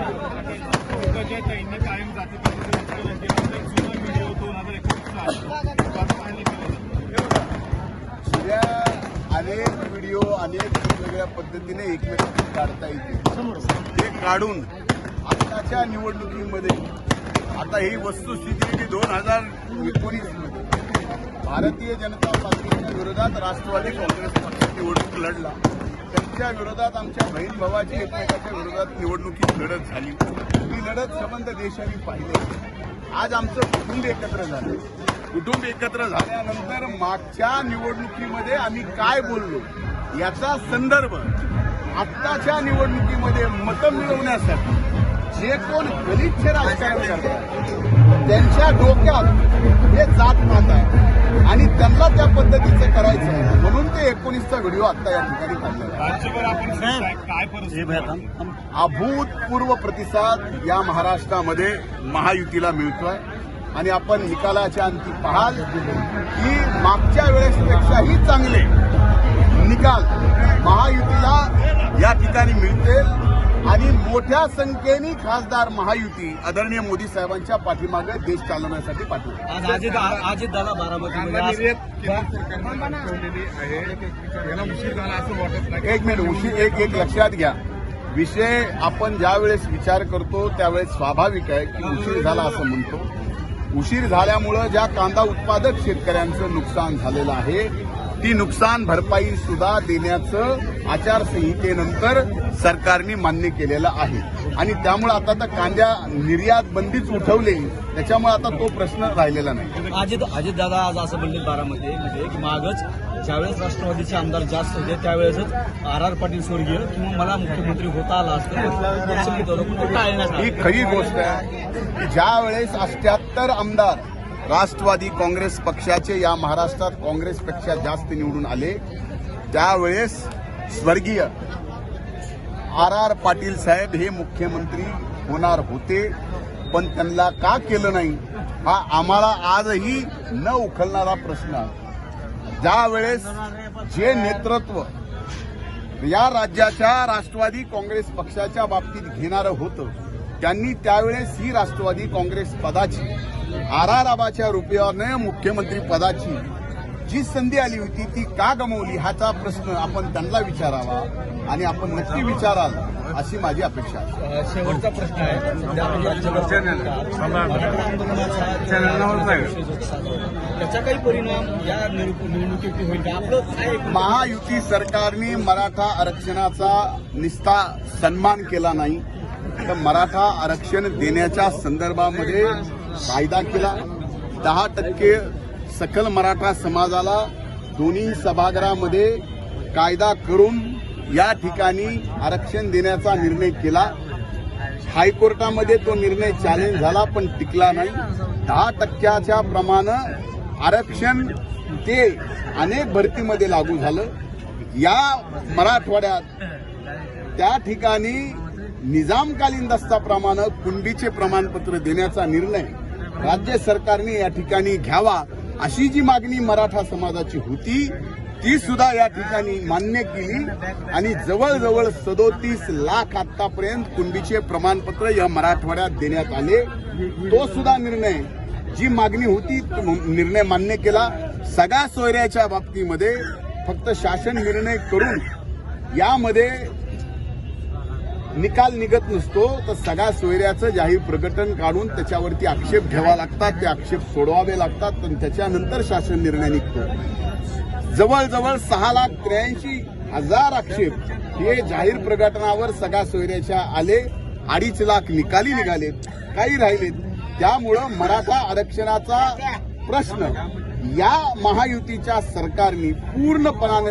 पंकजाताईंनी कायम जाती जुना व्हिडिओ दोन हजार एकोणीसचा अनेक व्हिडिओ अनेक वेगवेगळ्या पद्धतीने एकमेकांना काढता येते. ते काढून आताच्या निवडणुकीमध्ये आता ही वस्तुस्थिती की दोन हजार एकोणीसमध्ये भारतीय जनता पार्टीच्या विरोधात राष्ट्रवादी काँग्रेस पक्ष निवडणूक लढला. त्यांच्या विरोधात आमच्या बहीण भावाची एकमेकाच्या विरोधात निवडणुकीत लढत झाली. ही लढत संबंध देशाने पाहिले. आज आमचं कुटुंब एकत्र झालं. कुटुंब एकत्र झाल्यानंतर मागच्या निवडणुकीमध्ये आम्ही काय बोललो याचा संदर्भ आत्ताच्या निवडणुकीमध्ये मतं मिळवण्यासाठी जे कोण गलिच्छ राजकारण करतात त्यांच्या डोक्यात हे जात पात आहे. आणि त्यांना त्या पद्धतीचं करायचं आहे. म्हणून ते एकोणीसचा व्हिडिओ आता या ठिकाणी? अभूतपूर्व प्रतिसाद या महाराष्ट्रामध्ये महायुतीला मिळतोय. आणि आपण निकालाच्या अंती पाहाल की मागच्या वेळेसपेक्षाही चांगले निकाल महायुतीला या ठिकाणी मिळतील. आणि मोठ्या संख्येने खासदार महायुती आदरणीय मोदी साहेबांच्या पाठीमागे देश चालवण्यासाठी नाही. एक मिनिट उशीर एक एक लक्षात घ्या. विषय आपण ज्यावेळेस विचार करतो त्यावेळेस स्वाभाविक आहे की उशीर झाला असं म्हणतो. उशीर झाल्यामुळं ज्या कांदा उत्पादक शेतकऱ्यांचं नुकसान झालेलं आहे ती नुकसान भरपाई सुद्धा देण्याचं आचारसंहितेनंतर सरकारने मान्य केलेलं आहे. आणि त्यामुळे आता तर कांद्या निर्यात बंदीच उठवलेली त्याच्यामुळे आता तो प्रश्न राहिलेला नाही. अजित अजित दादा आज असं म्हणले बारामध्ये म्हणजे की मागच ज्यावेळेस राष्ट्रवादीचे आमदार जास्त होते त्यावेळेसच आर आर पाटील स्वर्गीय किंवा मला मुख्यमंत्री होता आला असतं. ही. खरी गोष्ट आहे. की ज्या वेळेस अठ्याहत्तर आमदार राष्ट्रवादी काँग्रेस पक्षाचे या महाराष्ट्रात काँग्रेसपेक्षा जास्त निवडून आले. त्यावेळेस स्वर्गीय आर आर पाटील साहेब हे मुख्यमंत्री होणार होते पण त्यांना का केलं नाही? हा आम्हाला आजही न उखलणारा प्रश्न. आहे ज्या वेळेस जे नेतृत्व या राज्याच्या राष्ट्रवादी काँग्रेस पक्षाच्या बाबतीत घेणारं होतं त्यांनी त्यावेळेस ही राष्ट्रवादी काँग्रेस पदाची आर आर आबाच्या रुपयाने मुख्यमंत्री पदाची जी संधी आली होती ती का गमावली ह्याचा प्रश्न आपण त्यांना विचारावा आणि आपण नक्की विचाराल अशी माझी अपेक्षा आहे. शेवटचा प्रश्न. त्याचा काही परिणाम या निवडणुकी- निवडणुकीवरती होईल का? आपलं महायुती सरकारने मराठा आरक्षणाचा निस्ता सन्मान केला नाही. तर मराठा आरक्षण देण्याच्या संदर्भामध्ये कायदा केला. दहा टक्के सकल मराठा समाजाला दोन्ही सभागृहामध्ये कायदा करून या ठिकाणी आरक्षण देण्याचा निर्णय केला. हायकोर्टामध्ये तो निर्णय चॅलेंज झाला पण टिकला नाही. दहा टक्क्याच्या प्रमाणे आरक्षण ते अनेक भरतीमध्ये लागू झालं. या मराठवाड्यात त्या ठिकाणी निजामकालीन दस्ताप्रमाणे कुंडीचे प्रमाणपत्र देण्याचा निर्णय राज्य सरकारने या ठिकाणी घ्यावा अशी जी मागणी मराठा समाजाची होती ती सुद्धा या ठिकाणी मान्य केली. आणि जवळजवळ सदोतीस लाख आतापर्यंत कुंडीचे प्रमाणपत्र या मराठवाड्यात देण्यात आले. तो सुद्धा निर्णय. जी मागणी होती तो निर्णय मान्य केला. सगळ्या सोयऱ्याच्या बाबतीमध्ये फक्त शासन निर्णय करून यामध्ये निकाल निघत नसतो तर सगळ्या सोयऱ्याचं जाहीर प्रकटन काढून त्याच्यावरती आक्षेप घ्यावा लागतात ते आक्षेप सोडवावे लागतात आणि त्याच्यानंतर शासन निर्णय निघतो. जवळजवळ सहा लाख त्र्याऐंशी हजार आक्षेप हे जाहीर प्रकटनावर सगळ्या सोयऱ्याच्या आले अडीच लाख निकाली निघालेत काही राहिलेत. त्यामुळं मराठा आरक्षणाचा प्रश्न या महायुतीच्या सरकारने पूर्णपणाने